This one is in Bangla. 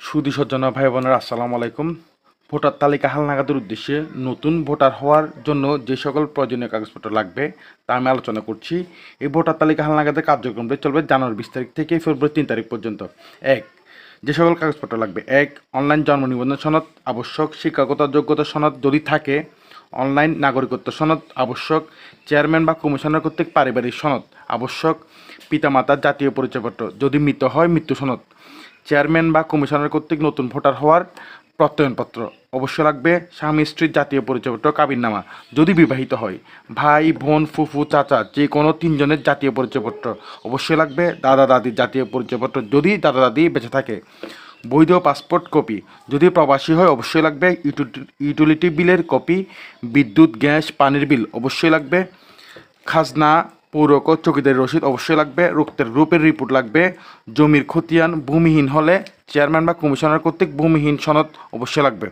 সুদী সজ্জনা ভাই বোনেরা, আসসালামু আলাইকুম। ভোটার তালিকা হালনাগাদের উদ্দেশ্যে নতুন ভোটার হওয়ার জন্য যে সকল প্রয়োজনীয় কাগজপত্র লাগবে তা আমি আলোচনা করছি। এই ভোটার তালিকা হালনাগাদের কার্যক্রমটি চলবে জানুয়ারি বিশ তারিখ থেকে ফেব্রুয়ারি তিন তারিখ পর্যন্ত। এক, যে সকল কাগজপত্র লাগবে। এক, অনলাইন জন্ম নিবন্ধন সনদ আবশ্যক, শিক্ষাগত যোগ্যতা সনদ যদি থাকে, অনলাইন নাগরিকত্ব সনদ আবশ্যক, চেয়ারম্যান বা কমিশনার কর্তৃক পারিবারিক সনদ আবশ্যক, পিতামাতার জাতীয় পরিচয়পত্র যদি মৃত হয়, মৃত্যু সনদ। চেয়ারম্যান বা কমিশনার কর্তৃক নতুন ভোটার হওয়ার প্রত্যয়নপত্র অবশ্য লাগবে। স্বামী স্ত্রীর জাতীয় পরিচয়পত্র, কাবিননামা যদি বিবাহিত হয়। ভাই, বোন, ফুফু, চাচা যে কোনো তিনজনের জাতীয় পরিচয়পত্র অবশ্যই লাগবে। দাদা দাদির জাতীয় পরিচয়পত্র যদি দাদা, দাদি বেঁচে থাকে। বৈধ পাসপোর্ট কপি যদি প্রবাসী হয় অবশ্যই লাগবে। ইউটিলিটি- ইউটিলিটি বিলের কপি, বিদ্যুৎ, গ্যাস, পানির বিল অবশ্যই লাগবে। খাজনা পৌরক চকিদারি রসিদ অবশ্যই লাগবে, রক্তের রূপের রিপোর্ট লাগবে। জমির খতিয়ান ভূমিহীন হলে চেয়ারম্যান বা কমিশনার কর্তৃক ভূমিহীন সনদ অবশ্যই লাগবে।